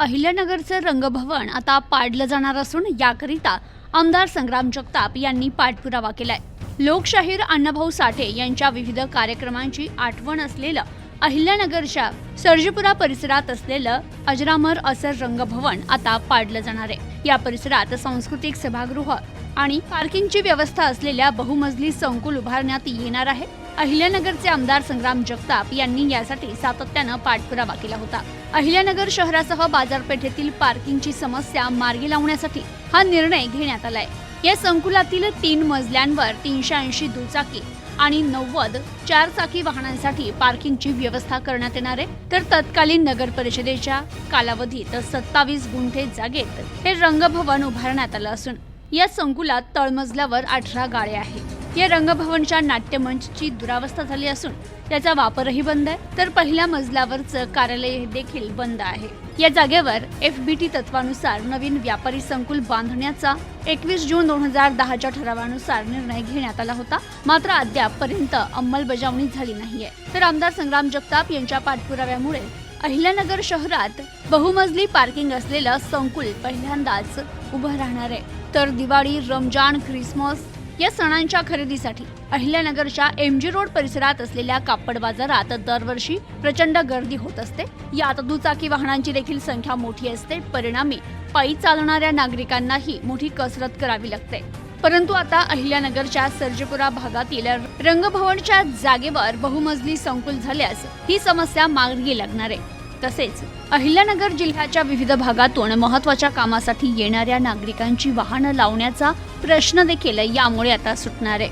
अहिल्यानगरचं रंगभवन आता पाडलं जाणार असून याकरिता आमदार संग्राम जगताप यांनी पाठपुरावा केलाय. लोकशाहीर अण्णाभाऊ साठे यांच्या विविध कार्यक्रमांची आठवण असलेलं अहिल्यानगरच्या सर्जीपुरा परिसरात असलेलं अजरामर असं रंगभवन आता पाडलं जाणार आहे. या परिसरात सांस्कृतिक सभागृह आणि पार्किंगची व्यवस्था असलेल्या बहुमजली संकुल उभारण्यात येणार आहे. अहिल्यानगरचे आमदार संग्राम जगताप यांनी यासाठी सातत्यानं पाठपुरावा केला होता. अहिल्यानगर शहरासह बाजारपेठेतील पार्किंगची समस्या मार्गी लावण्यासाठी हा निर्णय घेण्यात आलाय. या संकुलातील तीन मजल्यांवर तीनशे ऐंशी दुचाकी आणि नव्वद चारचाकी वाहनांसाठी पार्किंगची व्यवस्था करण्यात येणार आहे. तर तत्कालीन नगर परिषदेच्या कालावधीत सत्तावीस गुंठे जागेत हे रंगभवन उभारण्यात आलं असून या संकुलात तळमजल्यावर अठरा गाळे आहेत. या रंगभवनच्या नाट्यमंचची दुरावस्था झाली असून त्याचा वापरही बंद आहे. तर पहिल्या मजल्यावरचं कार्यालय देखील बंद आहे. या जागेवर एफ बी टी तत्वानुसार नवीन व्यापारी संकुल बांधण्याचा एकवीस जून दोन हजार दहाच्या ठरावानुसार निर्णय घेण्यात आला होता. मात्र अद्यापपर्यंत अंमलबजावणी झाली नाहीये. तर आमदार संग्राम जगताप यांच्या पाठपुराव्यामुळे अहिल्यानगर शहरात बहुमजली पार्किंग असलेलं संकुल पहिल्यांदाच उभं राहणार आहे. तर दिवाळी रमजान ख्रिसमस या सणांच्या खरेदीसाठी अहिल्यानगरच्या एम जी रोड परिसरात असलेल्या कापड बाजारात दरवर्षी प्रचंड गर्दी होत असते. यात दुचाकी वाहनांची देखील संख्या मोठी असते. परिणामी पायी चालणाऱ्या नागरिकांनाही मोठी कसरत करावी लागते. परंतु आता अहिल्यानगरच्या सर्जेपुरा भागातील रंगभवनच्या जागेवर बहुमजली संकुल झाल्यास ही समस्या मार्गी लागणार आहे. तसेच अहिल्यानगर जिल्ह्याच्या विविध भागातून महत्त्वाच्या कामासाठी येणाऱ्या नागरिकांची वाहनं लावण्याचा प्रश्न देखील यामुळे आता सुटणार आहे.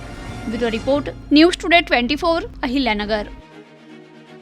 Bureau report news today twenty four Ahilyanagar.